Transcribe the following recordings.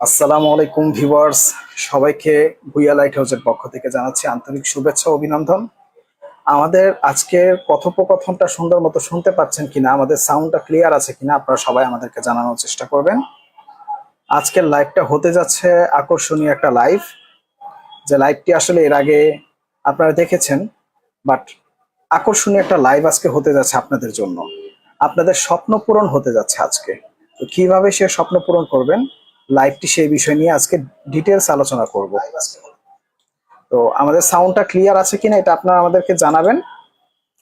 আসসালামু আলাইকুম ভিউয়ার্স। সবাইকে ভুইয়া লাইট হাউসের পক্ষ থেকে জানাচ্ছি আন্তরিক শুভেচ্ছা অভিনন্দন। আমাদের আজকের কথোপকথনটা সুন্দর মতো শুনতে পাচ্ছেন কিনা, আমাদের সাউন্ডটা ক্লিয়ার আছে কিনা, আপনারা সবাই আমাদেরকে জানানোর চেষ্টা করবেন। আজকের লাইভটা হতে যাচ্ছে আকর্ষণীয় একটা লাইভ। যে লাইভটি আসলে এর আগে আপনারা দেখেছেন, বাট আকর্ষণীয় একটা লাইভ আজকে হতে যাচ্ছে আপনাদের জন্য। আপনাদের স্বপ্ন পূরণ হতে যাচ্ছে আজকে। তো কীভাবে সে স্বপ্ন পূরণ করবেন লাইভটি সেই বিষয় নিয়ে আজকে ডিটেলস আলোচনা করব। তো আমাদের সাউন্ডটা ক্লিয়ার আছে কিনা এটা আপনারা আমাদেরকে জানাবেন।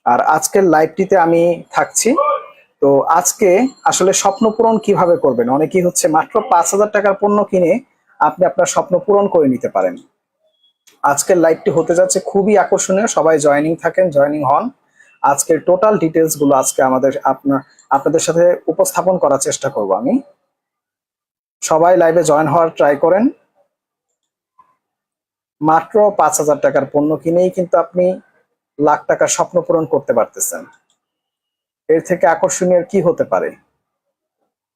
আর আজকের লাইভটিতে আমি থাকছি। তো আজকে আসলে স্বপ্ন পূরণ কীভাবে করবেন? অনেকেই হচ্ছে মাত্র পাঁচ হাজার টাকার পণ্য কিনে আপনি আপনার স্বপ্ন পূরণ করে নিতে পারেন। আজকের লাইভটি হতে যাচ্ছে খুবই আকর্ষণীয়, সবাই জয়েনিং থাকেন জয়েনিং হন। আজকের টোটাল ডিটেলসগুলো আজকে আমাদের আপনার আপনাদের সাথে উপস্থাপন করার চেষ্টা করব আমি। সবাই লাইভে জয়েন হওয়ার ট্রাই করেন। মাত্র পাঁচ হাজার টাকার পণ্য কিনেই কিন্তু আপনি লাখ টাকার স্বপ্ন পূরণ করতে পারতেছেন। এর থেকে আকর্ষণীয় কি হতে পারে?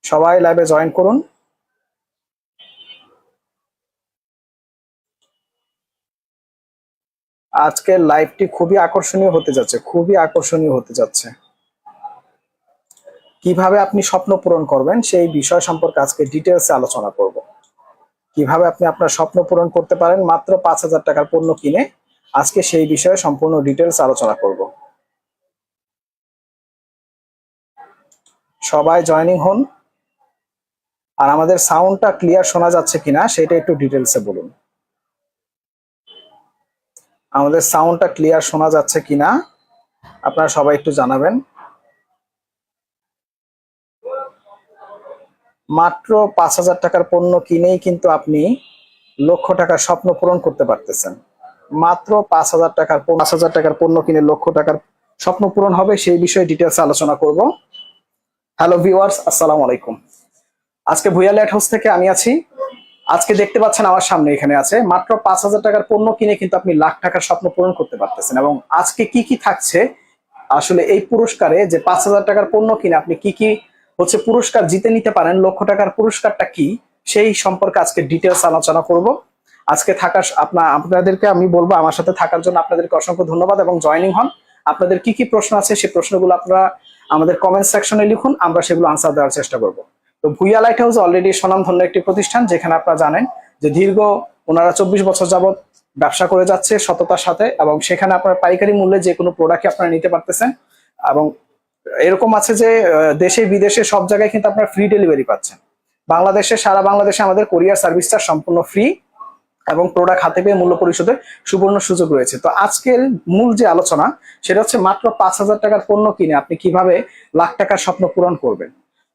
সবাই লাইভে জয়েন করুন। আজকের লাইভটি খুবই আকর্ষণীয় হতে যাচ্ছে, খুবই আকর্ষণীয় হতে যাচ্ছে। কীভাবে আপনি স্বপ্ন পূরণ করবেন সেই বিষয় সম্পর্কে আজকে ডিটেলসে আলোচনা করব। কীভাবে আপনি আপনার স্বপ্ন পূরণ করতে পারেন, মাত্র পাঁচ হাজার টাকার পণ্য কিনে আজকে সেই বিষয়ে সম্পূর্ণ ডিটেলস আলোচনা করব। সবাই জয়েনিং হন। আর আমাদের সাউন্ডটা ক্লিয়ার শোনা যাচ্ছে কিনা সেটা একটু ডিটেলসে বলুন। আমাদের সাউন্ডটা ক্লিয়ার শোনা যাচ্ছে কিনা আপনারা সবাই একটু জানাবেন। মাত্র পাঁচ হাজার টাকার পণ্য কিনেই কিন্তু আপনি লক্ষ টাকার স্বপ্ন পূরণ করতে পারতেছেন। মাত্র পাঁচ হাজার টাকার পাঁচ হাজার টাকার পণ্য কিনে লক্ষ টাকার স্বপ্ন পূরণ হবে, সেই বিষয়ে ডিটেলস আলোচনা করব। হ্যালো ভিউয়ার্স আসসালামু আলাইকুম। আজকে ভুইয়া লাইট হাউস থেকে আমি আছি। আজকে দেখতে পাচ্ছেন আমার সামনে এখানে আছে, মাত্র পাঁচ হাজার টাকার পণ্য কিনে কিন্তু আপনি লাখ টাকার স্বপ্ন পূরণ করতে পারতেছেন এবং আজকে কি কি থাকছে? আসলে এই পুরস্কারে যে পাঁচ হাজার টাকার পণ্য কিনে আপনি কি কি হচ্ছে পুরস্কার জিতে নিতে পারেন, লক্ষ টাকার পুরস্কারটা কি? সেই সম্পর্কে আজকে ডিটেলস আলোচনা করব। আজকে থাকার আপনার আপনাদেরকে আমি বলব, আমার সাথে থাকার জন্য আপনাদেরকে অসংখ্য ধন্যবাদ এবং জয়েনিং হন। আপনাদের কি কি প্রশ্ন আছে সেই প্রশ্নগুলো আপনারা আমাদের কমেন্ট সেকশনে লিখুন, আমরা সেগুলো আনসার দেওয়ার চেষ্টা করব। তো ভুইয়া লাইট হাউস অলরেডি স্বনামধন্য একটি প্রতিষ্ঠান, যেখানে আপনারা জানেন যে দীর্ঘ ওনারা চব্বিশ বছর যাবত ব্যবসা করে যাচ্ছে সততার সাথে এবং সেখানে আপনার পাইকারি মূল্যে যে কোনো প্রোডাক্ট আপনারা নিতে পারতেছেন এবং এরকম আছে যে দেশে, বিদেশে সব জায়গায় কিন্তু আপনারা ফ্রি ডেলিভারি পাচ্ছেন। বাংলাদেশে, সারা বাংলাদেশে আমাদের কোরিয়ার সার্ভিসটা সম্পূর্ণ ফ্রি এবং প্রোডাক্ট হাতে পেয়ে মূল্য পরিশোধের সুবর্ণ সুযোগ রয়েছে। তো আজকের মূল যে আলোচনা, সেটা হচ্ছে মাত্র পাঁচ হাজার টাকার পণ্য কিনে আপনি কীভাবে লাখ টাকার স্বপ্ন পূরণ করবেন?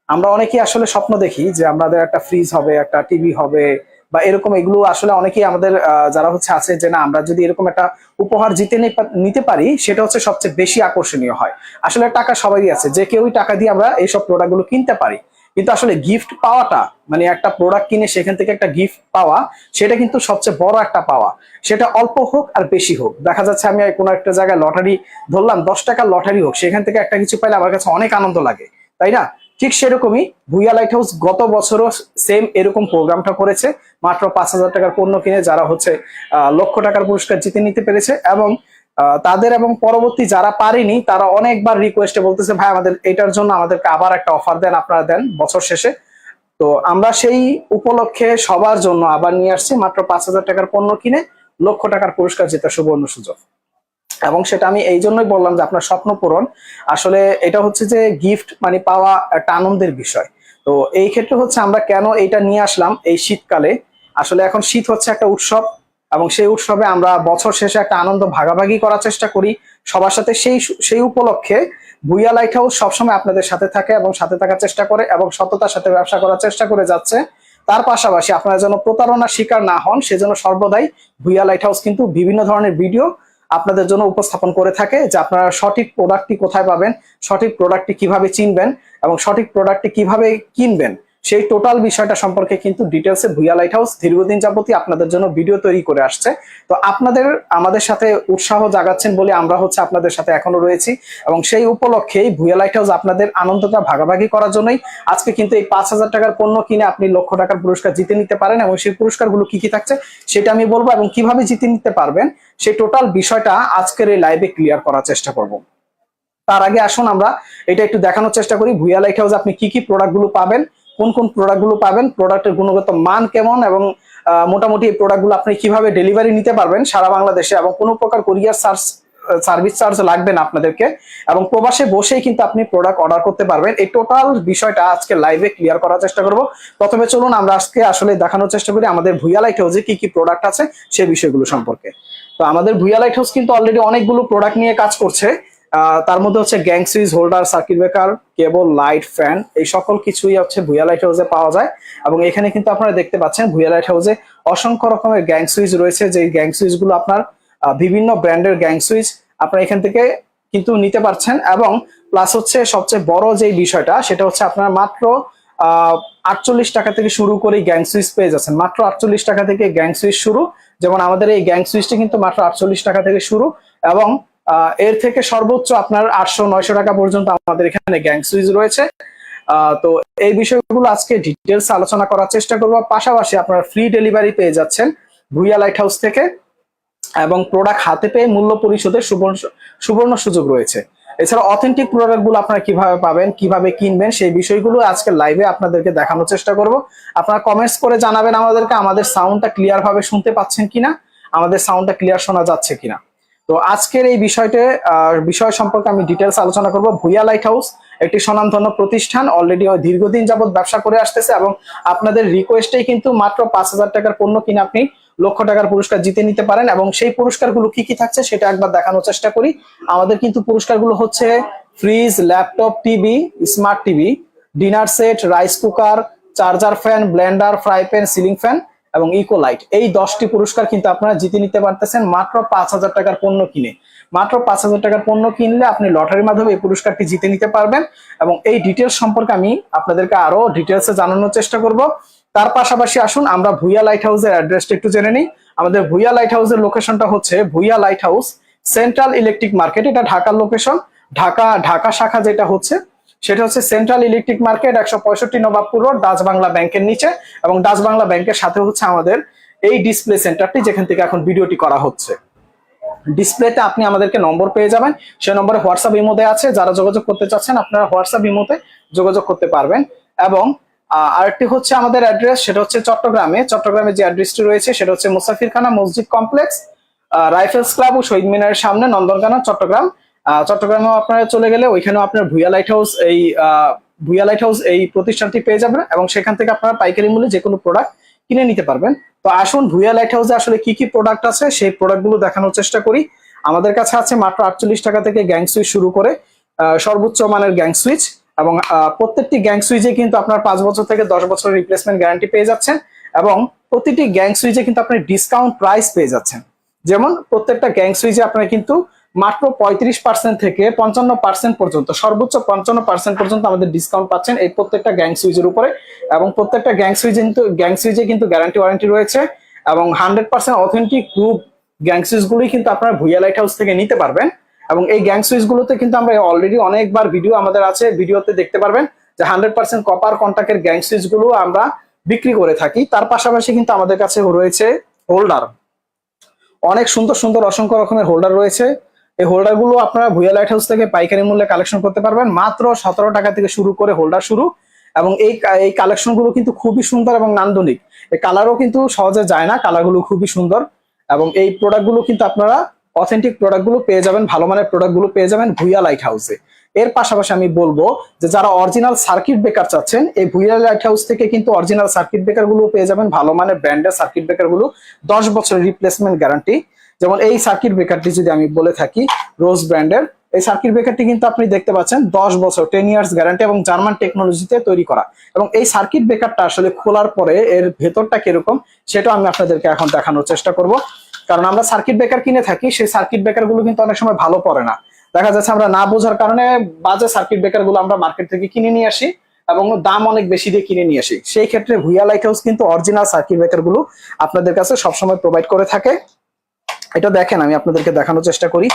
আমরা অনেকেই আসলে স্বপ্ন দেখি যে, আমাদের একটা ফ্রিজ হবে, একটা টিভি হবে বা এরকম এগুলো আসলে অনেকেই আমাদের যারা হচ্ছে আছে যে না, আমরা যদি এরকম একটা উপহার জিতে নিতে পারি, সেটা হচ্ছে সবচেয়ে বেশি আকর্ষণীয় হয়। আসলে টাকা সবারই আছে। যে কেউই টাকা দিয়ে আমরা এইসব প্রোডাক্টগুলো কিনতে পারি, কিন্তু আসলে গিফট পাওয়াটা মানে একটা প্রোডাক্ট কিনে সেখান থেকে একটা গিফট পাওয়া, সেটা কিন্তু সবচেয়ে বড় একটা পাওয়া। সেটা অল্প হোক আর বেশি হোক। দেখা যাচ্ছে আমি কোনো একটা জায়গায় লটারি ধরলাম, দশ টাকার লটারি হোক, সেখান থেকে একটা কিছু পাইলে আমার কাছে অনেক আনন্দ লাগে, তাই না? ঠিক সেরকমই ভুইয়া লাইট হাউস গত বছরও সেম এরকম প্রোগ্রামটা করেছে। মাত্র পাঁচ হাজার টাকার পণ্য কিনে যারা হচ্ছে লক্ষ টাকার পুরস্কার জিতে নিতে পেরেছে এবং তাদের এবং পরবর্তী যারা পারেনি, তারা অনেকবার রিকোয়েস্টে বলতেছে, ভাই, আমাদের এটার জন্য আমাদেরকে আবার একটা অফার দেন, আপনারা দেন বছর শেষে। তো আমরা সেই উপলক্ষে সবার জন্য আবার নিয়ে আসছি, মাত্র পাঁচ হাজার টাকার পণ্য কিনে লক্ষ টাকার পুরস্কার জেতার সুবর্ণ সুযোগ। এবং সেটা আমি এই জন্যই বললাম যে আপনার স্বপ্ন পূরণ। আসলে এটা হচ্ছে যে গিফট মানে পাওয়া একটা আনন্দের বিষয়। তো এই ক্ষেত্রে হচ্ছে আমরা কেন এইটা নিয়ে আসলাম এই শীতকালে? আসলে এখন শীত হচ্ছে একটা উৎসব এবং সেই উৎসবে আমরা বছর শেষে একটা আনন্দ ভাগাভাগি করার চেষ্টা করি। সবার সাথে সেই সেই উপলক্ষে ভুইয়া লাইট হাউস সবসময় আপনাদের সাথে থাকে এবং সাথে থাকার চেষ্টা করে এবং সততার সাথে ব্যবসা করার চেষ্টা করে যাচ্ছে। তার পাশাপাশি আপনারা যেন প্রতারণার শিকার না হন, সেজন্য সর্বদাই ভুইয়া লাইট হাউস কিন্তু বিভিন্ন ধরনের ভিডিও আপনাদের জন্য উপস্থাপন করে থাকে যে আপনারা সঠিক প্রোডাক্টটি কোথায় পাবেন, সঠিক প্রোডাক্টটি কীভাবে চিনবেন এবং সঠিক প্রোডাক্টটি কীভাবে কিনবেন। সেই টোটাল বিষয়টা সম্পর্কে কিন্তু ডিটেলসে ভুইয়া লাইট হাউস দীর্ঘদিন যাবতই আপনাদের জন্য ভিডিও তৈরি করে আসছে। তো আপনাদের, আমাদের সাথে উৎসাহ জাগাচ্ছেন বলে আমরা হচ্ছে আপনাদের সাথে এখনও রয়েছি এবং সেই উপলক্ষেই ভুইয়া লাইট হাউস আপনাদের আনন্দটা ভাগাভাগি করার জন্যই আজকে কিন্তু এই পাঁচ হাজার টাকার পণ্য কিনে আপনি লক্ষ টাকার পুরস্কার জিতে নিতে পারেন এবং সেই পুরস্কারগুলো কি কি থাকছে সেটা আমি বলব এবং কীভাবে জিতে নিতে পারবেন সেই টোটাল বিষয়টা আজকের এই লাইভে ক্লিয়ার করার চেষ্টা করব। তার আগে আসুন আমরা এটা একটু দেখানোর চেষ্টা করি। ভুইয়া লাইট হাউস আপনি কি কি প্রোডাক্টগুলো পাবেন কোন কোন প্রোডাক্টগুলো পাবেন প্রোডাক্টের গুণগত মান কেমন এবং মোটামুটি এই প্রোডাক্টগুলো আপনি কীভাবে ডেলিভারি নিতে পারবেন সারা বাংলাদেশে এবং কোনো প্রকার কুরিয়ার চার্জ সার্ভিস চার্জ লাগবে না আপনাদেরকে এবং প্রবাসে বসেই কিন্তু আপনি প্রোডাক্ট অর্ডার করতে পারবেন। এই টোটাল বিষয়টা আজকে লাইভে ক্লিয়ার করার চেষ্টা করব। প্রথমে চলুন আমরা আজকে আসলে দেখানোর চেষ্টা করি আমাদের ভুইয়া লাইট হাউসে কি কি প্রোডাক্ট আছে সেই বিষয়গুলো সম্পর্কে। তো আমাদের ভুইয়া লাইট হাউস কিন্তু অলরেডি অনেকগুলো প্রোডাক্ট নিয়ে কাজ করছে। তার মধ্যে হচ্ছে gang switch holder circuit breaker cable light fan, এই সকল কিছুই হচ্ছে ভুইয়া লাইট হাউসে পাওয়া যায়। এবং এখানে কিন্তু আপনারা দেখতে পাচ্ছেন ভুইয়া লাইট হাউসে অসংখ্য রকমের গ্যাং সুইচ রয়েছে, যে গ্যাং সুইচগুলো আপনার বিভিন্ন ব্র্যান্ডের গ্যাং সুইচ আপনারা এখান থেকে কিন্তু নিতে পারছেন। এবং প্লাস হচ্ছে সবচেয়ে বড় যে বিষয়টা, সেটা হচ্ছে আপনার মাত্র আটচল্লিশ টাকা থেকে শুরু করে গ্যাং সুইচ পেয়ে যাচ্ছেন। মাত্র আটচল্লিশ টাকা থেকে গ্যাং সুইচ শুরু। যেমন আমাদের এই গ্যাং সুইচটি কিন্তু মাত্র আটচল্লিশ টাকা থেকে শুরু। এবং এর থেকে সর্বোচ্চ আপনার আটশো, নয়শো টাকা পর্যন্ত আমাদের এখানে গ্যাং সুইচ রয়েছে। তো এই বিষয়গুলো আজকে ডিটেলস আলোচনা করার চেষ্টা করব। পাশাপাশি আপনারা ফ্রি ডেলিভারি পেয়ে যাচ্ছেন ভুইয়া লাইট হাউস থেকে এবং প্রোডাক্ট হাতে পেয়ে মূল্য পরিশোধের সুবর্ণ সুবর্ণ সুযোগ রয়েছে। এছাড়া অথেন্টিক প্রোডাক্টগুলো আপনারা কীভাবে পাবেন, কীভাবে কিনবেন, সেই বিষয়গুলো আজকে লাইভে আপনাদেরকে দেখানোর চেষ্টা করব। আপনারা কমেন্টস করে জানাবেন আমাদেরকে, আমাদের সাউন্ডটা ক্লিয়ার ভাবে শুনতে পাচ্ছেন কিনা, আমাদের সাউন্ডটা ক্লিয়ার শোনা যাচ্ছে কিনা। তো আজকের এই বিষয়টা বিষয় সম্পর্কে আমি ডিটেলস আলোচনা করব। ভুইয়া লাইট হাউস একটি স্বনামধন্য প্রতিষ্ঠান অলরেডি দীর্ঘদিন যাবত ব্যবসা করে আসতেছে এবং আপনাদের রিকোয়েস্টেই কিন্তু মাত্র পাঁচ হাজার টাকার পণ্য কিনে আপনি লক্ষ টাকার পুরস্কার জিতে নিতে পারেন এবং সেই পুরস্কারগুলো কি কি থাকছে সেটা একবার দেখানোর চেষ্টা করি। আমাদের কিন্তু পুরস্কারগুলো হচ্ছে fridge laptop TV smart TV dinner set rice cooker charger fan blender fry pan ceiling fan এবং ইকো লাইট এই দশটি পুরস্কার কিন্তু আপনারা জিতে নিতে পারতেছেন মাত্র পাঁচ হাজার টাকার পণ্য কিনে। মাত্র পাঁচ হাজার টাকার পণ্য কিনলে আপনি লটারির মাধ্যমে এই পুরস্কারটি জিতে নিতে পারবেন এবং এই ডিটেলস সম্পর্কে আমি আপনাদেরকে আরও ডিটেলসে জানানোর চেষ্টা করব। তার পাশাপাশি আসুন, আমরা ভুইয়া লাইট হাউসের অ্যাড্রেসটা একটু জেনে নিই। আমাদের ভুইয়া লাইট হাউসের লোকেশনটা হচ্ছে Bhuiyan light house central electric market এটা ঢাকার লোকেশন ঢাকা ঢাকা শাখা যেটা হচ্ছে সেটা হচ্ছে সেন্ট্রাল ইলেকট্রিক মার্কেট একশো পঁয়ষট্টি নবাবপুর রোড ডাচ বাংলা ব্যাংকের নিচে এবং ডাচ বাংলা ব্যাংকের সাথে হচ্ছে আমাদের এই ডিসপ্লে সেন্টারটি যেখান থেকে এখন ভিডিওটি করা হচ্ছে। ডিসপ্লেতে আপনি আমাদেরকে নম্বর পেয়ে যাবেন। সেই নম্বরে হোয়াটসঅ্যাপ ইমোতে আছে। যারা যোগাযোগ করতে চাচ্ছেন, আপনারা হোয়াটসঅ্যাপ ইমোতে যোগাযোগ করতে পারবেন। এবং আরেকটি হচ্ছে আমাদের অ্যাড্রেস সেটা হচ্ছে চট্টগ্রামে। চট্টগ্রামে যে অ্যাড্রেসটি রয়েছে, সেটা হচ্ছে মুসাফির খানা মসজিদ কমপ্লেক্স রাইফেলস ক্লাব ও শহীদ মিনারের সামনে, নন্দনকানন, চট্টগ্রাম। আহ, চট্টগ্রামেও আপনারা চলে গেলে ওইখানেও আপনার ভুইয়া লাইট হাউস এই ভুইয়া লাইট হাউস এই প্রতিষ্ঠানটি পেয়ে যাবেন এবং সেখান থেকে আপনারা পাইকারি মূল্যে যে কোনো প্রোডাক্ট কিনে নিতে পারবেন। তো আসুন ভুইয়া লাইট হাউসে আসলে কি কি প্রোডাক্ট আছে সেই প্রোডাক্টগুলো দেখানোর চেষ্টা করি। আমাদের কাছে আছে মাত্র আটচল্লিশ টাকা থেকে গ্যাং সুইচ শুরু করে সর্বোচ্চ মানের গ্যাং সুইচ এবং প্রত্যেকটি গ্যাং সুইচে কিন্তু আপনার পাঁচ বছর থেকে দশ বছরের রিপ্লেসমেন্ট গ্যারান্টি পেয়ে যাচ্ছেন এবং প্রতিটি গ্যাং সুইচে কিন্তু আপনি ডিসকাউন্ট প্রাইস পেয়ে যাচ্ছেন। যেমন প্রত্যেকটা গ্যাং সুইচে আপনারা কিন্তু মাত্র পঁয়ত্রিশ পার্সেন্ট থেকে পঞ্চান্ন পার্সেন্ট পর্যন্ত, সর্বোচ্চ পঞ্চান্ন পার্সেন্ট পর্যন্ত আমাদের ডিসকাউন্ট পাচ্ছেন এই প্রত্যেকটা গ্যাং সুইচের উপরে এবং প্রত্যেকটা গ্যাং সুইচে কিন্তু গ্যাং সুইচে কিন্তু গ্যারান্টি ওয়ারেন্টি রয়েছে এবং hundred percent authentic group gang switch গুলোই কিন্তু আপনারা ভুইয়া লাইট হাউস থেকে নিতে পারবেন এবং এই গ্যাং সুইচ গুলোতে কিন্তু আমরা অলরেডি অনেকবার ভিডিও আমাদের আছে ভিডিওতে দেখতে পারবেন যে হান্ড্রেড পার্সেন্ট কপার কন্টাক্টের গ্যাং সুইচগুলো আমরা বিক্রি করে থাকি। তার পাশাপাশি কিন্তু আমাদের কাছে রয়েছে হোল্ডার অনেক সুন্দর সুন্দর অসংখ্য রকমের হোল্ডার রয়েছে। এই হোল্ডারগুলো আপনারা ভুয়া লাইট হাউস থেকে পাইকারি মূল্যে কালেকশন করতে পারবেন। মাত্র সতেরো টাকা থেকে শুরু করে হোল্ডার শুরু। এবং এই এই কালেকশনগুলো কিন্তু খুবই সুন্দর এবং নান্দনিক। এই কালারও কিন্তু সহজে যায় না কালারগুলো খুবই সুন্দর। এবং এই প্রোডাক্টগুলো কিন্তু আপনারা অথেন্টিক প্রোডাক্টগুলো পেয়ে যাবেন, ভালো মানের প্রোডাক্টগুলো পেয়ে যাবেন ভুইয়া লাইট হাউসে এর পাশাপাশি আমি বলব যে যারা অরিজিনাল সার্কিট ব্রেকার চাচ্ছেন, এই ভুইয়া লাইট হাউস থেকে কিন্তু অরিজিনাল সার্কিট ব্রেকারগুলো পেয়ে যাবেন, ভালো মানের ব্র্যান্ডের সার্কিট ব্রেকারগুলো। দশ বছরের রিপ্লেসমেন্ট গ্যারান্টি যেমন এই সার্কিট ব্রেকারটি যদি আমি বলে থাকি রোজ ব্র্যান্ডের এই সার্কিট ব্রেকারটি কিন্তু আপনি দেখতে পাচ্ছেন দশ বছর টেন ইয়ার্স গ্যারান্টি এবং জার্মান টেকনোলজিতে তৈরি করা। এবং এই সার্কিট ব্রেকারটা আসলে খোলার পরে এর ভেতরটা কীরকম সেটাও আমি আপনাদেরকে এখন দেখানোর চেষ্টা করব। কারণ আমরা সার্কিট ব্রেকার কিনে থাকি, সেই সার্কিট ব্রেকারগুলো কিন্তু অনেক সময় ভালো পড়ে না। দেখা যাচ্ছে আমরা না বোঝার কারণে বাজে সার্কিট ব্রেকারগুলো আমরা মার্কেট থেকে কিনে নিয়ে আসি এবং দাম অনেক বেশি দিয়ে কিনে নিয়ে আসি। সেই ক্ষেত্রে ভুইয়া লাইট হাউস কিন্তু অরিজিনাল সার্কিট ব্রেকারগুলো আপনাদের কাছে সবসময় প্রোভাইড করে থাকে। এটা দেখেন, আমি আপনাদেরকে দেখানোর চেষ্টা করি।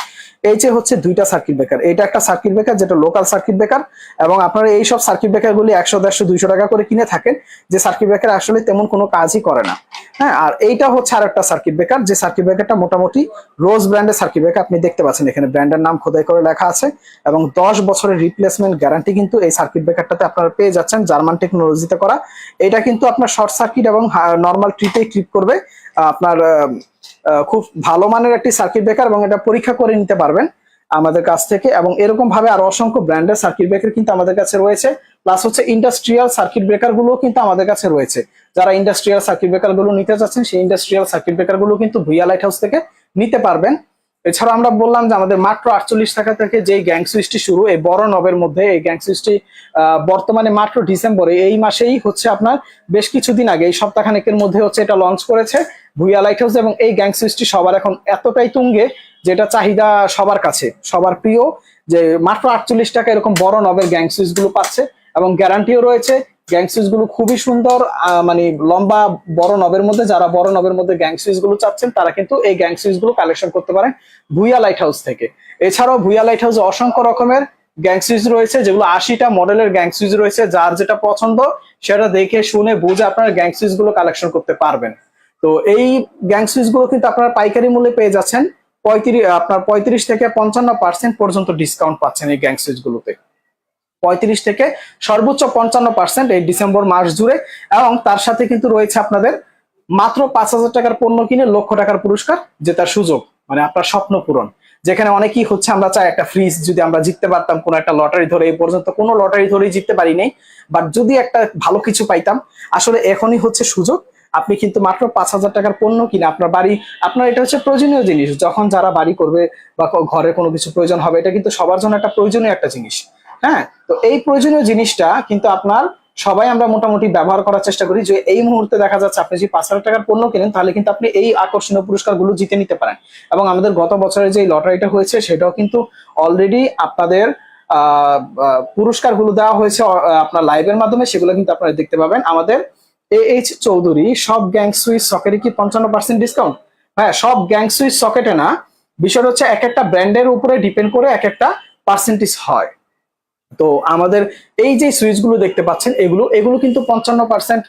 এই যে হচ্ছে দুইটা সার্কিট ব্রেকার এটা একটা সার্কিট ব্রেকার যেটা লোকাল সার্কিট ব্রেকার এবং আপনারা এই সব সার্কিট ব্রেকার গুলি একশো, দেড়শো, দুইশো টাকা করে কিনে থাকেন, যে সার্কিট ব্রেকার আসলে তেমন কোনো কাজই করে না। হ্যাঁ আর এইটা হচ্ছে আর একটা সার্কিট ব্রেকার যে সার্কিট ব্রেকারটা মোটামুটি রোজ ব্র্যান্ডের সার্কিট ব্রেকার আপনি দেখতে পাচ্ছেন এখানে ব্র্যান্ডের নাম খোদাই করে লেখা আছে, এবং দশ বছরের রিপ্লেসমেন্ট গ্যারান্টি কিন্তু এই সার্কিট ব্রেকারটাতে আপনারা পেয়ে যাচ্ছেন জার্মান টেকনোলজিতে করা। এটা কিন্তু আপনার শর্ট সার্কিট এবং নর্মাল ট্রিপে ট্রিপ করবে আপনার খুব ভালো মানের একটি সার্কিট ব্রেকার এবং এটা পরীক্ষা করে নিতে পারবেন আমাদের কাছ থেকে এবং এরকম ভাবে আরও অসংখ্য ব্র্যান্ডের সার্কিট ব্রেকার কিন্তু আমাদের কাছে রয়েছে। প্লাস হচ্ছে ইন্ডাস্ট্রিয়াল সার্কিট ব্রেকারগুলো কিন্তু আমাদের কাছে রয়েছে। যারা ইন্ডাস্ট্রিয়াল সার্কিট ব্রেকারগুলো নিতে চাচ্ছেন, সেই ইন্ডাস্ট্রিয়াল সার্কিট ব্রেকারগুলো কিন্তু ভুইয়া লাইট হাউস থেকে নিতে পারবেন। এছাড়া আমরা বললাম যে আমাদের মাত্র আটচল্লিশ টাকা থেকে যে গ্যাং সুইচটি শুরু, এই বড় নবের মধ্যে এই গ্যাং সুইচটি বর্তমানে মাত্র ডিসেম্বরে, এই মাসেই হচ্ছে আপনার বেশ কিছুদিন আগে, এই সপ্তাহখানেকের মধ্যে হচ্ছে এটা লঞ্চ করেছে ভুইয়া লাইট হাউস এবং এই গ্যাং সুইচটি সবার এখন এতটাই তুঙ্গে যেটা চাহিদা সবার কাছে, সবার প্রিয় যে মাত্র আটচল্লিশ টাকা এরকম বড় নবের গ্যাং সুইচগুলো পাচ্ছে এবং গ্যারান্টিও রয়েছে। গ্যাং সুইচগুলো খুবই সুন্দর মানে লম্বা বড় নবের মধ্যে, যারা বড় নবের মধ্যে গ্যাং সুইচগুলো চাচ্ছেন, তারা কিন্তু এই গ্যাং সুইচগুলো কালেকশন করতে পারেন ভুইয়া লাইট হাউস থেকে। এছাড়াও ভুইয়া লাইট হাউসে অসংখ্য রকমের গ্যাং সুইচ রয়েছে, যেগুলো আশিটা মডেলের গ্যাং সুইচ রয়েছে, যার যেটা পছন্দ সেটা দেখে শুনে বুঝে আপনারা গ্যাং সুইচগুলো কালেকশন করতে পারবেন। তো এই গ্যাং সুইচগুলো কিন্তু আপনারা পাইকারি মূল্যে পেয়ে যাচ্ছেন, পঁয়ত্রিশ, আপনার পঁয়ত্রিশ থেকে পঞ্চান্ন পার্সেন্ট পর্যন্ত ডিসকাউন্ট পাচ্ছেন এই গ্যাং সুইচ গুলোতে। পঁয়ত্রিশ থেকে সর্বোচ্চ পঞ্চান্ন পার্সেন্ট এই ডিসেম্বর মাস জুড়ে এবং তার সাথে কিন্তু রয়েছে আপনাদের মাত্র পাঁচ হাজার টাকার পণ্য কিনে লক্ষ টাকার পুরস্কার জেতার সুযোগ মানে আপনার স্বপ্ন পূরণ। যেখানে অনেকেই হচ্ছে আমরা চাই একটা ফ্রিজ যদি আমরা জিততে পারতাম, কোনো একটা লটারি ধরে এই পর্যন্ত কোনো লটারি ধরেই জিততে পারি নাই বাট যদি একটা ভালো কিছু পাইতাম, আসলে এখনই হচ্ছে সুযোগ, আপনি কিন্তু মাত্র পাঁচ হাজার টাকার পণ্য কিনে আপনার বাড়ি, আপনার এটা হচ্ছে প্রয়োজনীয় জিনিস, যখন যারা বাড়ি করবে বা ঘরে কোনো কিছু প্রয়োজন হবে, এটা কিন্তু সবার জন্য একটা প্রয়োজনীয় একটা জিনিস। হ্যাঁ? তো এই প্রয়োজনীয় জিনিসটা কিন্তু আপনার সবাই আমরা মোটামুটি ব্যবহার করার চেষ্টা করি যে এই মুহূর্তে দেখা যাচ্ছে আপনি যদি পাঁচ হাজার টাকার পণ্য কেনেন, তাহলে কিন্তু আপনি এই আকর্ষণীয় পুরস্কারগুলো জিতে নিতে পারেন। এবং আমাদের গত বছরের যে লটারিটা হয়েছে, সেটাও কিন্তু অলরেডি আপনাদের পুরস্কারগুলো দেওয়া হয়েছে আপনার লাইভের মাধ্যমে, সেগুলো কিন্তু আপনারা দেখতে পাবেন। আমাদের এ এইচ চৌধুরী, সব গ্যাং সুইচ সকেটে কি পঞ্চান্ন পার্সেন্ট ডিসকাউন্ট হ্যাঁ সব গ্যাং সুইচ সকেটে না, বিষয়টা হচ্ছে এক একটা ব্র্যান্ডের উপরে ডিপেন্ড করে এক একটা পার্সেন্টেজ হয়। তো আমাদের এই যে সুইচগুলো দেখতে পাচ্ছেন, এগুলো এগুলো কিন্তু পঞ্চান্ন পার্সেন্ট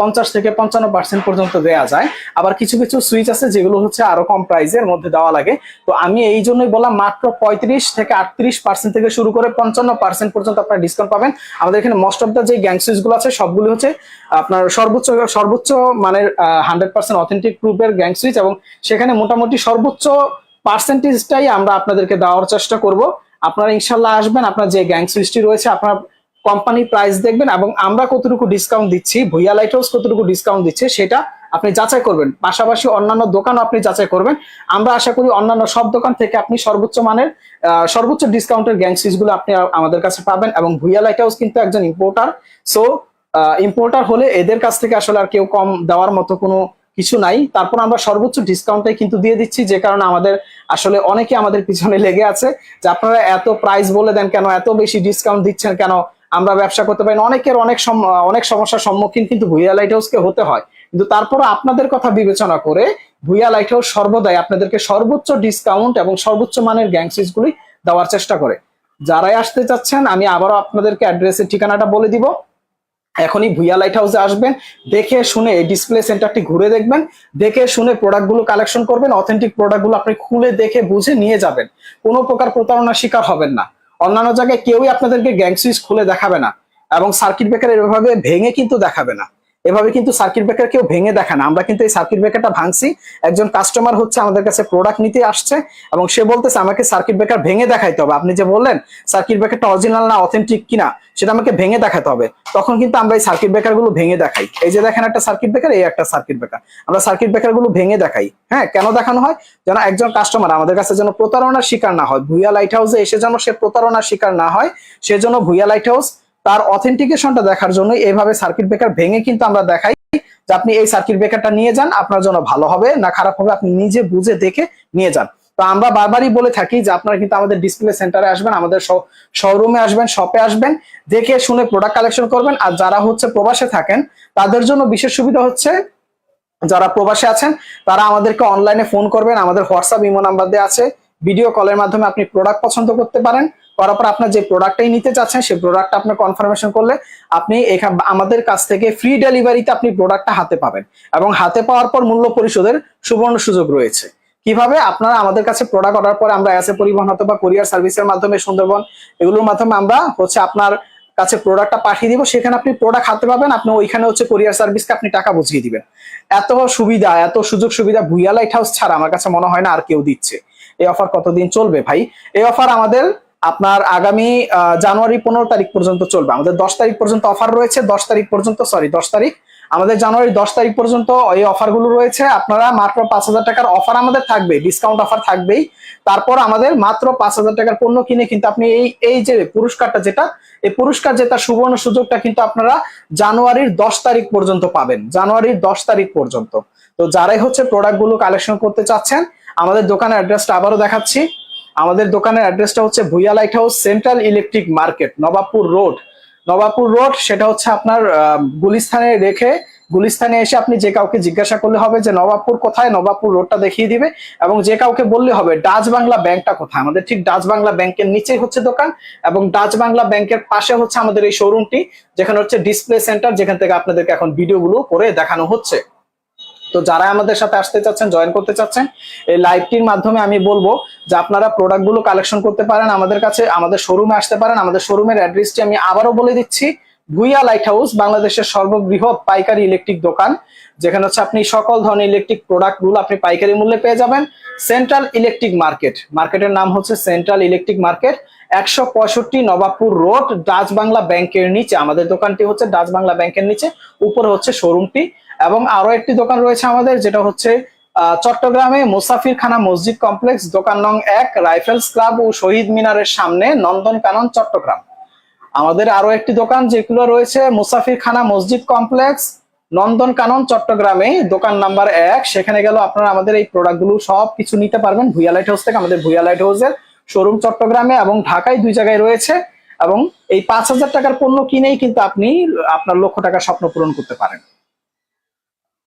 পঞ্চাশ থেকে পঞ্চান্ন পার্সেন্ট পর্যন্ত দেওয়া যায়। আবার কিছু কিছু সুইচ আছে যেগুলো হচ্ছে আরও কম প্রাইসের মধ্যে দেওয়া লাগে। তো আমি এই জন্যই বললাম মাত্র পঁয়ত্রিশ থেকে আটত্রিশ পার্সেন্ট থেকে শুরু করে পঞ্চান্ন পার্সেন্ট পর্যন্ত আপনারা ডিসকাউন্ট পাবেন। আমাদের এখানে মোস্ট অফ দ্য যে গ্যাং সুইচগুলো আছে, সবগুলো হচ্ছে আপনার সর্বোচ্চ সর্বোচ্চ মানের হান্ড্রেড পার্সেন্ট অথেন্টিক প্রুফের গ্যাং সুইচ এবং সেখানে মোটামুটি সর্বোচ্চ পার্সেন্টেজটাই আমরা আপনাদেরকে দেওয়ার চেষ্টা করব। আপনারা ইনশাল্লাহ আসবেন, আপনার যে গ্যাং সুইচটি রয়েছে, আপনার কোম্পানি প্রাইস দেখবেন এবং আমরা কতটুকু ডিসকাউন্ট দিচ্ছি ভুইয়া লাইট হাউস কতটুকু ডিসকাউন্ট দিচ্ছে, সেটা আপনি যাচাই করবেন। পাশাপাশি অন্যান্য দোকানও আপনি যাচাই করবেন। আমরা আশা করি অন্যান্য সব দোকান থেকে আপনি সর্বোচ্চ মানের সর্বোচ্চ ডিসকাউন্টের গ্যাং সুইচগুলো আপনি আমাদের কাছে পাবেন এবং ভুইয়া লাইট হাউস কিন্তু একজন ইম্পোর্টার সো ইম্পোর্টার হলে এদের কাছ থেকে আসলে আর কেউ কম দেওয়ার মতো কোনো কিছু নাই। তারপর আমরা সর্বোচ্চ ডিসকাউন্টটাই কিন্তু দিয়ে দিচ্ছি, যে কারণে আমাদের আসলে অনেকে আমাদের পিছনে লেগে আছে, যে আপনারা এত প্রাইস বলে দেন কেন, এত বেশি ডিসকাউন্ট দিচ্ছেন কেন, আমরা ব্যবসা করতে পারি অনেকের অনেক অনেক সমস্যার সম্মুখীন কিন্তু ভুইয়া লাইট হাউসকে হতে হয়। কিন্তু তারপরও আপনাদের কথা বিবেচনা করে ভুইয়া লাইট হাউস সর্বদাই আপনাদেরকে সর্বোচ্চ ডিসকাউন্ট এবং সর্বোচ্চ মানের গ্যাং গুলি দেওয়ার চেষ্টা করে। যারাই আসতে চাচ্ছেন, আমি আবারও আপনাদেরকে অ্যাড্রেসের ঠিকানাটা বলে দিব। এখনই ভুইয়া লাইট হাউসে আসবেন, দেখে শুনে এই ডিসপ্লে সেন্টারটি ঘুরে দেখবেন, দেখে শুনে প্রোডাক্টগুলো কালেকশন করবেন অথেন্টিক প্রোডাক্টগুলো আপনি খুলে দেখে বুঝে নিয়ে যাবেন। কোনো প্রকার প্রতারণার শিকার হবেন না। অন্যান্য জায়গায় কেউই আপনাদেরকে গ্যাং সুইচ খুলে দেখাবে না এবং সার্কিট ব্রেকার এভাবে ভেঙে কিন্তু দেখাবে না। এভাবে কিন্তু সার্কিট ব্রেকার কেউ ভেঙে দেখে না। আমরা কিন্তু এই সার্কিট ব্রেকারটা ভাঙছি। একজন কাস্টমার হচ্ছে আমাদের কাছে প্রোডাক্ট নিতে আসছে এবং সে বলতেছে, আমাকে সার্কিট ব্রেকার ভেঙে দেখাইতে হবে। আপনি যে বললেন সার্কিট ব্রেকারটা অরিজিনাল না অথেন্টিক কিনা, সেটা আমাকে ভেঙে দেখাতে হবে। তখন কিন্তু আমরা এই সার্কিট ব্রেকারগুলো ভেঙে দেখাই। এই যে দেখেন একটা সার্কিট ব্রেকার এই একটা সার্কিট ব্রেকার আমরা সার্কিট ব্রেকারগুলো ভেঙে দেখাই। হ্যাঁ কেন দেখানো হয়? যেন একজন কাস্টমার আমাদের কাছে যেন প্রতারণার শিকার না হয় ভুইয়া লাইট হাউসে এসে যেন সে প্রতারণার শিকার না হয় সেজন্য ভুইয়া লাইট হাউস তার অথেন্টিকেশনটা দেখার জন্য এইভাবে সার্কিট ব্রেকার ভেঙে কিন্তু আমরা দেখাই যে আপনি এই সার্কিট ব্রেকারটা নিয়ে যান, আপনার জন্য ভালো হবে, না খারাপ হবে, আপনি নিজে বুঝে দেখে নিয়ে যান। তো আমরা বারবারই বলে থাকি যে আপনারা কিন্তু আমাদের ডিসপ্লে সেন্টারে আসবেন, আমাদের শোরুমে আসবেন শপে আসবেন, দেখে শুনে প্রোডাক্ট কালেকশন করবেন। আর যারা হচ্ছে প্রবাসে থাকেন, তাদের জন্য বিশেষ সুবিধা হচ্ছে যারা প্রবাসে আছেন, তারা আমাদেরকে অনলাইনে ফোন করবেন। আমাদের হোয়াটসঅ্যাপ ইমো নাম্বার দেওয়া আছে। ভিডিও কলের মাধ্যমে আপনি প্রোডাক্ট পছন্দ করতে পারেন। করার পর আপনার যে প্রোডাক্টটাই নিতে চাচ্ছেন সেই প্রোডাক্টটা আপনার কনফার্মেশন করলে আপনি এখান, আমাদের কাছ থেকে ফ্রি ডেলিভারিতে আপনি প্রোডাক্টটা হাতে পাবেন। এবং হাতে পাওয়ার পর মূল্য পরিশোধের সুবর্ণ সুযোগ রয়েছে। কীভাবে? আপনারা আমাদের কাছে প্রোডাক্ট অর্ডার পরে আমরা এসে পরিবহন অথবা কোরিয়ার সার্ভিসের মাধ্যমে সুন্দরবন, এগুলোর মাধ্যমে আমরা হচ্ছে আপনার কাছে প্রোডাক্টটা পাঠিয়ে দিব। সেখানে আপনি প্রোডাক্ট হাতে পাবেন, আপনি ওইখানে হচ্ছে কোরিয়ার সার্ভিসকে আপনি টাকা বুঝিয়ে দিবেন। এত সুবিধা, এত সুযোগ সুবিধা ভুইয়া লাইট হাউস ছাড়া আমার কাছে মনে হয় না আর কেউ দিচ্ছে। এই অফার কতদিন চলবে ভাই? এই অফার আমাদের আপনার আগামী জানুয়ারি পনেরো তারিখ পর্যন্ত চলবে। আমাদের দশ তারিখ পর্যন্ত অফার রয়েছে, দশ তারিখ পর্যন্ত সরি দশ তারিখ। আমাদের জানুয়ারি দশ তারিখ পর্যন্ত এই অফারগুলো রয়েছে। আপনারা মাত্র পাঁচ হাজার টাকার অফার আমাদের থাকবে ডিসকাউন্ট অফার থাকবেই। তারপর আমাদের মাত্র পাঁচ হাজার টাকার পণ্য কিনে কিন্তু আপনি এই এই যে পুরস্কারটা যেটা, এই পুরস্কার যেটা সুবর্ণ সুযোগটা কিন্তু আপনারা জানুয়ারির দশ তারিখ পর্যন্ত পাবেন, জানুয়ারির দশ তারিখ পর্যন্ত। তো যারাই হচ্ছে প্রোডাক্টগুলো কালেকশন করতে চাচ্ছেন, আমাদের দোকানের অ্যাড্রেসটা আবারও দেখাচ্ছি। আমাদের দোকানের অ্যাড্রেসটা হচ্ছে Bhuiyan light house central electric market Nawabpur road Nawabpur road সেটা হচ্ছে আপনার আহ, গুলিস্তানে রেখে গুলিস্থানে এসে আপনি যে কাউকে জিজ্ঞাসা করলে হবে যে নবাবপুর কোথায় নবাবপুর রোডটা দেখিয়ে দিবে এবং যে কাউকে বললে হবে ডাচ বাংলা ব্যাংকটা কোথায়। আমাদের ঠিক ডাচ বাংলা ব্যাংকের নিচেই হচ্ছে দোকান এবং ডাচ বাংলা ব্যাংকের পাশে হচ্ছে আমাদের এই শোরুমটি যেখানে হচ্ছে ডিসপ্লে সেন্টার যেখান থেকে আপনাদেরকে এখন ভিডিওগুলো করে দেখানো হচ্ছে। তো যারা আমাদের সাথে আসতে চাচ্ছেন জয়েন করতে চাচ্ছেন, এই লাইভটির মাধ্যমে আমি বলব যে আপনারা প্রোডাক্টগুলো কালেকশন করতে পারেন আমাদের কাছে, আমাদের শোরুমে আসতে পারেন। আমাদের শোরুমের অ্যাড্রেসটি আমি আবারও বলে দিচ্ছি, ভুইয়া লাইট হাউস বাংলাদেশের সর্ববৃহৎ পাইকারি ইলেকট্রিক দোকান, যেখানে হচ্ছে আপনি সকল ধরনের ইলেকট্রিক প্রোডাক্টগুলো আপনি পাইকারি মূল্যে পেয়ে যাবেন। সেন্ট্রাল ইলেকট্রিক মার্কেট মার্কেটের নাম হচ্ছে সেন্ট্রাল ইলেকট্রিক মার্কেট একশো পঁয়ষট্টি নবাবপুর রোড, ডাচ বাংলা ব্যাংকের নিচে। আমাদের দোকানটি হচ্ছে ডাচ বাংলা ব্যাংকের নিচে, উপরে হচ্ছে শোরুমটি এবং আরও একটি দোকান রয়েছে আমাদের, যেটা হচ্ছে চট্টগ্রামে মুসাফির খানা মসজিদ কমপ্লেক্স, দোকান নং এক, রাইফেলস ক্লাব ও শহীদ মিনারের সামনে, নন্দন কানন, চট্টগ্রাম। আমাদের আরও একটি দোকান যেগুলো রয়েছে, মুসাফির খানা মসজিদ কমপ্লেক্স, নন্দন কানন, চট্টগ্রামে, দোকান নাম্বার এক। সেখানে গেল আপনারা আমাদের এই প্রোডাক্টগুলো সব কিছু নিতে পারবেন, ভুইয়া লাইট হাউস থেকে আমাদের ভুইয়া লাইট হাউসের শোরুম চট্টগ্রামে এবং ঢাকায় দুই জায়গায় রয়েছে এবং এই পাঁচ হাজার টাকার পণ্য কিনেই কিন্তু আপনি আপনার লক্ষ টাকার স্বপ্ন পূরণ করতে পারেন।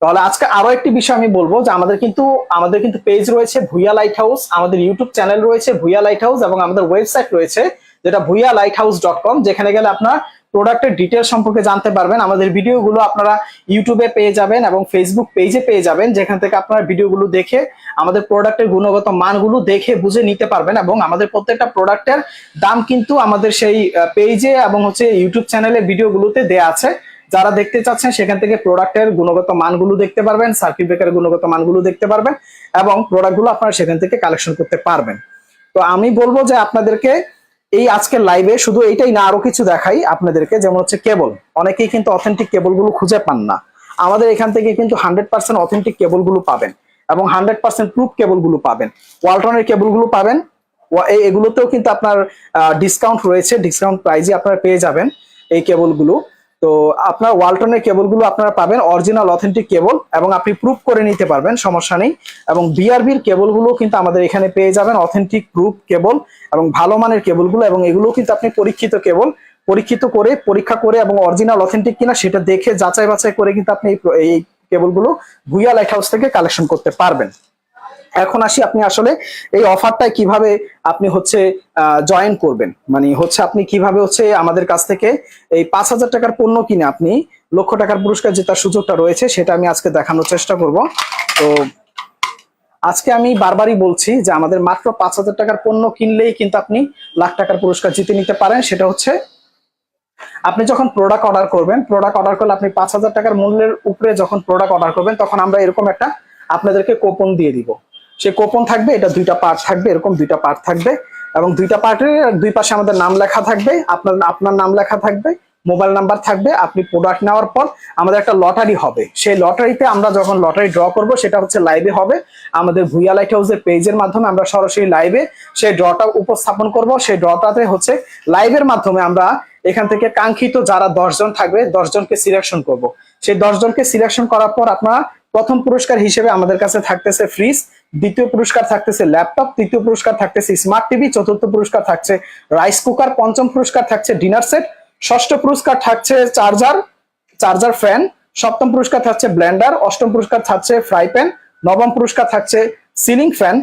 তাহলে আজকে আরও একটি বিষয় আমি বলব যে আমাদের কিন্তু আমাদের কিন্তু পেজ রয়েছে ভুইয়া লাইট হাউস আমাদের ইউটিউব চ্যানেল রয়েছে ভুইয়া লাইট হাউস এবং আমাদের ওয়েবসাইট রয়েছে যেটা Bhuiyan light house dot com যেখানে গেলে আপনার প্রোডাক্টের ডিটেলস সম্পর্কে জানতে পারবেন। আমাদের ভিডিওগুলো আপনারা ইউটিউবে পেয়ে যাবেন এবং ফেসবুক পেজে পেয়ে যাবেন, যেখান থেকে আপনারা ভিডিওগুলো দেখে, আমাদের প্রোডাক্টের গুণগত মানগুলো দেখে বুঝে নিতে পারবেন এবং আমাদের প্রত্যেকটা প্রোডাক্টের দাম কিন্তু আমাদের সেই পেজে এবং হচ্ছে ইউটিউব চ্যানেলে ভিডিওগুলোতে দেয়া আছে। যারা দেখতে চাচ্ছেন, সেখান থেকে প্রোডাক্টের গুণগত মানগুলো দেখতে পারবেন সার্কিট ব্রেকারের গুণগত মানগুলো দেখতে পারবেন এবং প্রোডাক্টগুলো আপনারা সেখান থেকে কালেকশন করতে পারবেন। তো আমি বলব যে আপনাদেরকে এই আজকের লাইভে শুধু এইটাই না, আরও কিছু দেখাই আপনাদেরকে, যেমন হচ্ছে কেবল অনেকেই কিন্তু অথেন্টিক কেবলগুলো খুঁজে পান না। আমাদের এখান থেকে কিন্তু হান্ড্রেড পার্সেন্ট অথেন্টিক কেবলগুলো পাবেন এবং হান্ড্রেড পার্সেন্ট প্রুফ কেবলগুলো পাবেন। ওয়ালটনের কেবলগুলো পাবেন। এগুলোতেও কিন্তু আপনার ডিসকাউন্ট রয়েছে। ডিসকাউন্ট প্রাইজে আপনারা পেয়ে যাবেন এই কেবলগুলো তো আপনার ওয়ালটনের কেবলগুলো আপনারা পাবেন অরিজিনাল অথেন্টিক কেবল এবং আপনি প্রুফ করে নিতে পারবেন, সমস্যা নেই। এবং বিআরবির কেবলগুলো কিন্তু আমাদের এখানে পেয়ে যাবেন অথেন্টিক প্রুফ কেবল এবং ভালো মানের কেবলগুলো এবং এগুলো কিন্তু আপনি পরীক্ষিত কেবল পরীক্ষিত করে, পরীক্ষা করে এবং অরিজিনাল অথেন্টিক কিনা সেটা দেখে যাচাই বাছাই করে কিন্তু আপনি এই কেবলগুলো ভুইয়া লাইট হাউস থেকে কালেকশন করতে পারবেন। এখন আসি আপনি আসলে এই অফারটায় কীভাবে আপনি হচ্ছে জয়েন করবেন। মানে হচ্ছে আপনি কীভাবে হচ্ছে আমাদের কাছ থেকে এই পাঁচ হাজার টাকার পণ্য কিনে আপনি লক্ষ টাকার পুরস্কার জেতার সুযোগটা রয়েছে সেটা আমি আজকে দেখানোর চেষ্টা করব। তো আজকে আমি বারবারই বলছি যে আমাদের মাত্র পাঁচ হাজার টাকার পণ্য কিনলেই কিন্তু আপনি লাখ টাকার পুরস্কার জিতে নিতে পারেন। সেটা হচ্ছে, আপনি যখন প্রোডাক্ট অর্ডার করবেন প্রোডাক্ট অর্ডার করলে আপনি পাঁচ হাজার টাকার মূল্যের উপরে যখন প্রোডাক্ট অর্ডার করবেন, তখন আমরা এরকম একটা আপনাদেরকে কোপন দিয়ে দিব। সেই কোপন থাকবে, এটা দুইটা পার্ট থাকবে, এরকম দুইটা পার্ট থাকবে এবং দুইটা পার্টের দুই পাশে আমাদের নাম লেখা থাকবে, আপনার আপনার নাম লেখা থাকবে মোবাইল নাম্বার থাকবে, আপনি প্রোডাক্ট নেওয়ার পর আমাদের একটা লটারি হবে। সেই লটারিতে আমরা যখন লটারি ড্র করব, সেটা হচ্ছে লাইভে হবে। আমাদের ভুইয়া লাইট হাউসের পেজের মাধ্যমে আমরা সরাসরি লাইভে সেই ড্রটা উপস্থাপন করব। সেই ড্রটাতে হচ্ছে লাইভের মাধ্যমে আমরা এখান থেকে কাঙ্ক্ষিত যারা দশজন থাকবে দশজনকে সিলেকশন করব। সেই দশজনকে সিলেকশন করার পর আপনারা প্রথম পুরস্কার হিসেবে আমাদের কাছে থাকতেছে ফ্রিজ দ্বিতীয় পুরস্কার থাকতেছে ল্যাপটপ, তৃতীয় পুরস্কার থাকতেছে স্মার্ট টিভি চতুর্থ পুরস্কার থাকছে রাইস কুকার পঞ্চম পুরস্কার থাকছে ডিনার সেট ষষ্ঠ পুরস্কার থাকছে চার্জার চার্জার ফ্যান সপ্তম পুরস্কার থাকছে ব্ল্যান্ডার অষ্টম পুরস্কার থাকছে ফ্রাই প্যান নবম পুরস্কার থাকছে সিলিং ফ্যান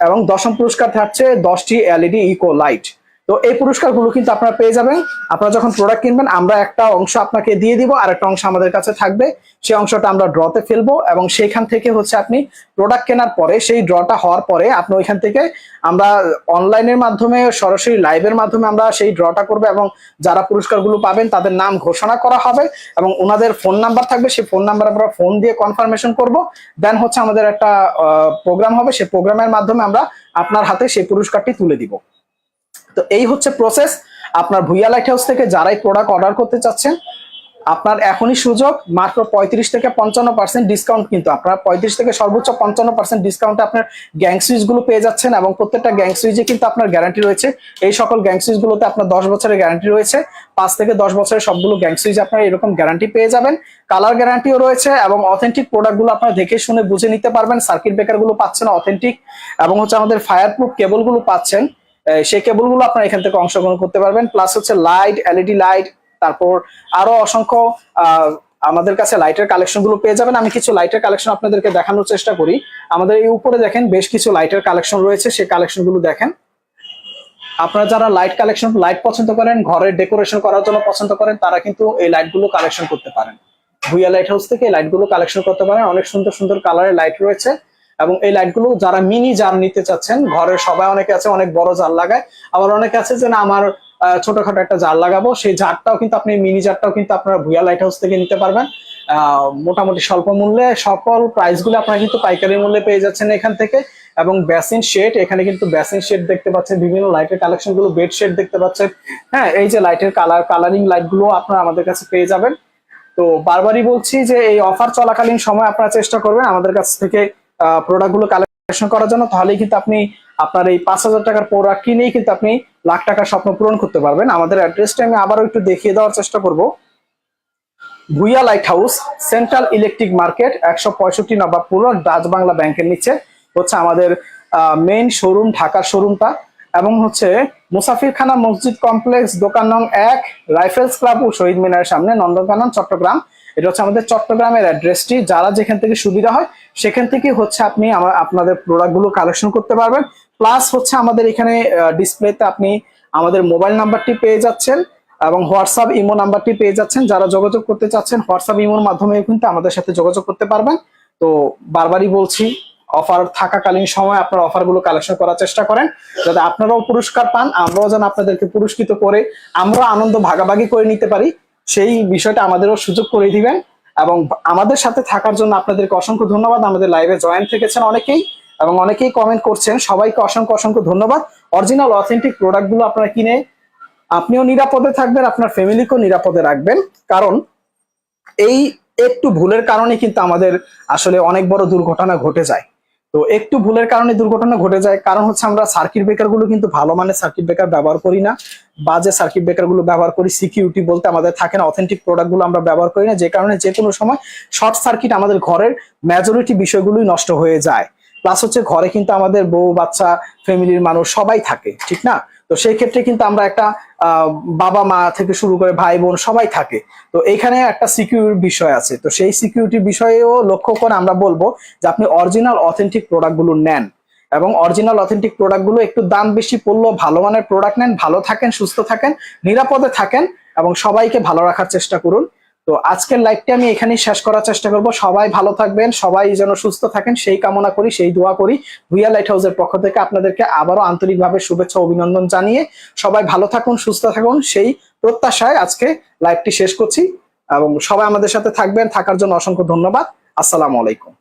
এবং দশম পুরস্কার থাকছে দশটি এলইডি ইকো লাইট তো এই পুরস্কারগুলো কিন্তু আপনারা পেয়ে যাবেন। আপনারা যখন প্রোডাক্ট কিনবেন, আমরা একটা অংশ আপনাকে দিয়ে দিব, আর একটা অংশ আমাদের কাছে থাকবে। সেই অংশটা আমরা ড্রতে ফেলব এবং সেইখান থেকে হচ্ছে আপনি প্রোডাক্ট কেনার পরে, সেই ড্রটা হওয়ার পরে আপনি ওইখান থেকে আমরা অনলাইনের মাধ্যমে, সরাসরি লাইভের মাধ্যমে আমরা সেই ড্রটা করব এবং যারা পুরস্কারগুলো পাবেন, তাদের নাম ঘোষণা করা হবে এবং ওনাদের ফোন নাম্বার থাকবে। সেই ফোন নাম্বার আমরা ফোন দিয়ে কনফার্মেশন করব। দেন হচ্ছে আমাদের একটা প্রোগ্রাম হবে। সেই প্রোগ্রামের মাধ্যমে আমরা আপনার হাতে সেই পুরস্কারটি তুলে দিব। তো এই হচ্ছে প্রসেস আপনার ভুইয়া লাইট হাউস থেকে যারাই প্রোডাক্ট অর্ডার করতে চাচ্ছেন, আপনার এখনই সুযোগ, মাত্র পঁয়ত্রিশ থেকে পঞ্চান্ন পার্সেন্ট ডিসকাউন্ট কিন্তু আপনার পঁয়ত্রিশ থেকে সর্বোচ্চ পঞ্চান্ন পার্সেন্ট ডিসকাউন্টে আপনার গ্যাং সুইচগুলো পেয়ে যাচ্ছেন এবং প্রত্যেকটা গ্যাং সুইচে কিন্তু আপনার গ্যারান্টি রয়েছে। এই সকল গ্যাং সুইচ গুলোতে আপনার দশ বছরের গ্যারান্টি রয়েছে। পাঁচ থেকে দশ বছরের সবগুলো গ্যাং সুইচ আপনার এরকম গ্যারান্টি পেয়ে যাবেন। কালার গ্যারান্টিও রয়েছে এবং অথেন্টিক প্রোডাক্টগুলো আপনারা দেখে শুনে বুঝে নিতে পারবেন। সার্কিট ব্রেকারগুলো পাচ্ছেন অথেন্টিক এবং হচ্ছে আমাদের ফায়ার প্রুফ কেবলগুলো পাচ্ছেন। সেই কেবলগুলো আপনারা এখান থেকে অংশগ্রহণ করতে পারবেন। প্লাস হচ্ছে লাইট এলইডি লাইট তারপর আরও অসংখ্য আমাদের কাছে লাইটের কালেকশনগুলো পেয়ে যাবেন। আমি কিছু লাইটের কালেকশন আপনাদেরকে দেখানোর চেষ্টা করি। আমাদের এই উপরে দেখেন, বেশ কিছু লাইটের কালেকশন রয়েছে, সেই কালেকশনগুলো দেখেন। আপনারা যারা লাইট কালেকশন লাইট পছন্দ করেন, ঘরের ডেকোরেশন করার জন্য পছন্দ করেন, তারা কিন্তু এই লাইটগুলো কালেকশন করতে পারেন। ভুইয়া লাইট হাউস থেকে এই লাইটগুলো কালেকশন করতে পারেন। অনেক সুন্দর সুন্দর কালারের লাইট রয়েছে। এবং এই লাইটগুলো যারা মিনি জার নিতে চাচ্ছেন, ঘরের সবাই অনেকে আছে, অনেক বড় জার লাগায়। আবার অনেকে আছে যে, না, আমার ছোটখাটো একটা জার লাগাবো। সেই জারটাও কিন্তু আপনি মিনি জারটাও কিন্তু আপনারা ভুয়া লাইট হাউস থেকে নিতে পারবেন। মোটামুটি স্বল্প মূল্যে সকল প্রাইসগুলো আপনারা কিন্তু পাইকারি মূল্যে পেয়ে যাচ্ছেন এখান থেকে। এবং বেসিন শেড এখানে কিন্তু বেসিন শেড দেখতে পাচ্ছেন, বিভিন্ন লাইটের কালেকশনগুলো বেড শেড দেখতে পাচ্ছেন। হ্যাঁ এই যে লাইটের কালার কালারিং লাইটগুলো আপনারা আমাদের কাছে পেয়ে যাবেন। তো বারবারই বলছি যে, এই অফার চলাকালীন সময় আপনারা চেষ্টা করবেন আমাদের কাছ থেকে প্রোডাক্টগুলো কালেকশন করার জন্য, তাহলেই কিন্তু আপনি আপনার এই পাঁচ হাজার টাকার প্রোডাক্ট কিনেই কিন্তু আপনি লাখ টাকার স্বপ্ন পূরণ করতে পারবেন। আমাদের অ্যাড্রেসটা আমি আবারও একটু দেখিয়ে দেওয়ার চেষ্টা করব। Bhuiyan light house central electric market একশো পঁয়ষট্টি নবাবপুর ডাচ বাংলা ব্যাংকের নিচে। হচ্ছে আমাদের মেইন শোরুম ঢাকার শোরুমটা এবং হচ্ছে মুসাফিরখানা মসজিদ কমপ্লেক্স দোকান নং এক, রাইফেলস ক্লাব ও শহীদ মিনারের সামনে, নন্দনকানন, চট্টগ্রাম। এটা হচ্ছে আমাদের চট্টগ্রামের অ্যাড্রেসটি যারা যেখান থেকে সুবিধা হয়, সেখান থেকে হচ্ছে আপনি আমার, আপনাদের প্রোডাক্টগুলো কালেকশন করতে পারবেন। প্লাস হচ্ছে আমাদের এখানে ডিসপ্লেতে আপনি আমাদের মোবাইল নাম্বারটি পেয়ে যাচ্ছেন এবং হোয়াটসঅ্যাপ ইমো নাম্বারটি পেয়ে যাচ্ছেন। যারা যোগাযোগ করতে চাচ্ছেন হোয়াটসঅ্যাপ ইমোর মাধ্যমে কিন্তু আমাদের সাথে যোগাযোগ করতে পারবেন। তো বারবারই বলছি অফার থাকাকালীন সময় আপনার অফারগুলো কালেকশন করার চেষ্টা করেন। যাতে আপনারাও পুরস্কার পান, আমরাও যেন আপনাদেরকে পুরস্কৃত করে আমরা আনন্দ ভাগাভাগি করে নিতে পারি। সেই বিষয়টা আমাদেরও সুযোগ করে দিবেন এবং আমাদের সাথে থাকার জন্য আপনাদেরকে অসংখ্য ধন্যবাদ। আমাদের লাইভে জয়েন থেকেছেন অনেকেই এবং অনেকেই কমেন্ট করছেন। সবাইকে অসংখ্য অসংখ্য ধন্যবাদ। অরিজিনাল অথেন্টিক প্রোডাক্টগুলো আপনারা কিনে আপনিও নিরাপদে থাকবেন, আপনার ফ্যামিলিকেও নিরাপদে রাখবেন। কারণ এই একটু ভুলের কারণে কিন্তু আমাদের আসলে অনেক বড় দুর্ঘটনা ঘটে যায়। তো একটু ভুলের কারণে দুর্ঘটনা ঘটে যায়। কারণ হচ্ছে আমরা সার্কিট ব্রেকারগুলো কিন্তু ভালো মানের সার্কিট ব্রেকার ব্যবহার করি না। বাজে সার্কিট ব্রেকারগুলো ব্যবহার করি সিকিউরিটি বলতে আমাদের থাকে না। অথেন্টিক প্রোডাক্টগুলো আমরা ব্যবহার করি না। যে কারণে যে কোনো সময় শর্ট সার্কিট আমাদের ঘরের মেজরিটি বিষয়গুলোই নষ্ট হয়ে যায়। প্লাস হচ্ছে ঘরে কিন্তু আমাদের বউ, বাচ্চা ফ্যামিলির মানুষ সবাই থাকে, ঠিক না? তো সেই ক্ষেত্রে কিন্তু আমরা একটা বাবা মা থেকে শুরু করে ভাই বোন সবাই থাকে। তো এইখানে একটা সিকিউরিটি বিষয় আছে। তো সেই সিকিউরিটি বিষয়েও লক্ষ্য করে আমরা বলব যে আপনি অরিজিনাল অথেন্টিক প্রোডাক্টগুলো নেন এবং অরিজিনাল অথেন্টিক প্রোডাক্টগুলো একটু দাম বেশি পড়লেও ভালো মানের প্রোডাক্ট নেন, ভালো থাকেন, সুস্থ থাকেন, নিরাপদে থাকেন এবং সবাইকে ভালো রাখার চেষ্টা করুন। তো আজকের লাইভটি আমি এখানে শেষ করার চেষ্টা করব। সবাই ভালো থাকবেন, সবাই যেন সুস্থ থাকেন, সেই কামনা করি, সেই দোয়া করি। ভুইয়া লাইট হাউসের পক্ষ থেকে আপনাদেরকে আবারও আন্তরিকভাবে শুভেচ্ছা, অভিনন্দন জানিয়ে সবাই ভালো থাকুন, সুস্থ থাকুন। সেই প্রত্যাশায় আজকে লাইভটি শেষ করছি এবং সবাই আমাদের সাথে থাকবেন। থাকার জন্য অসংখ্য ধন্যবাদ। আসসালামু আলাইকুম।